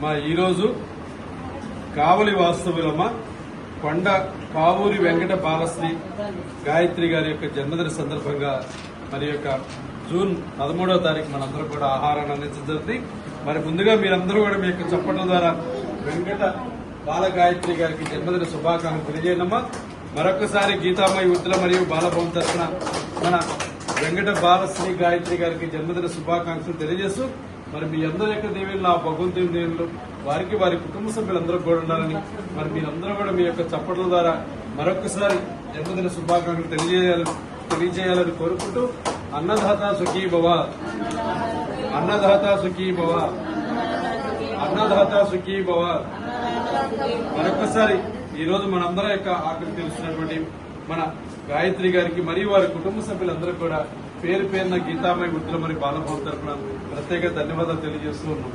మా ఈరోజు కావలి వాస్తవులమ్మ కొండ కావూరి వెంకట బాలశ్రీ గాయత్రి గారి యొక్క జన్మదిన సందర్భంగా మరి యొక్క జూన్ పదమూడవ తారీఖు మనందరం కూడా ఆహారాన్ని అందించడం జరిగింది మరి ముందుగా మీరందరూ కూడా మీ యొక్క చప్పట్ల ద్వారా వెంకట బాల గాయత్రి గారికి జన్మదిన శుభాకాంక్షలు తెలియజేయనమ్మా. మరొకసారి గీతామయ వృద్ధుల మరియు బాలభవన్ తరఫున మన వెంకట బాలశ్రీ గాయత్రి గారికి జన్మదిన శుభాకాంక్షలు తెలియజేస్తూ మరి మీ అందరి యొక్క దేవుళ్ళు ఆ భగవంతుని దేవుళ్ళు వారికి వారి కుటుంబ సభ్యులందరూ కూడా ఉండాలని మరి మీరందరూ కూడా మీ యొక్క చప్పట్ల ద్వారా మరొకసారి జన్మదిన శుభాకాంక్షలు తెలియజేయాలని తెలియజేయాలని కోరుకుంటూ అన్నదాత సుఖీ భవ. అన్నదాత సుఖీ భవ. అన్నదాత సుఖీ భవ. మరొకసారి ఈరోజు రోజు మనందరం యొక్క ఆకలి తెలుస్తున్నటువంటి మన గాయత్రి గారికి మరియు వారి కుటుంబ సభ్యులందరూ కూడా పేరు పేరున గీతామయ వృద్ధుల మరి బాలభవన్ తరఫున ప్రత్యేక ధన్యవాదాలు తెలియజేస్తూ ఉన్నాం.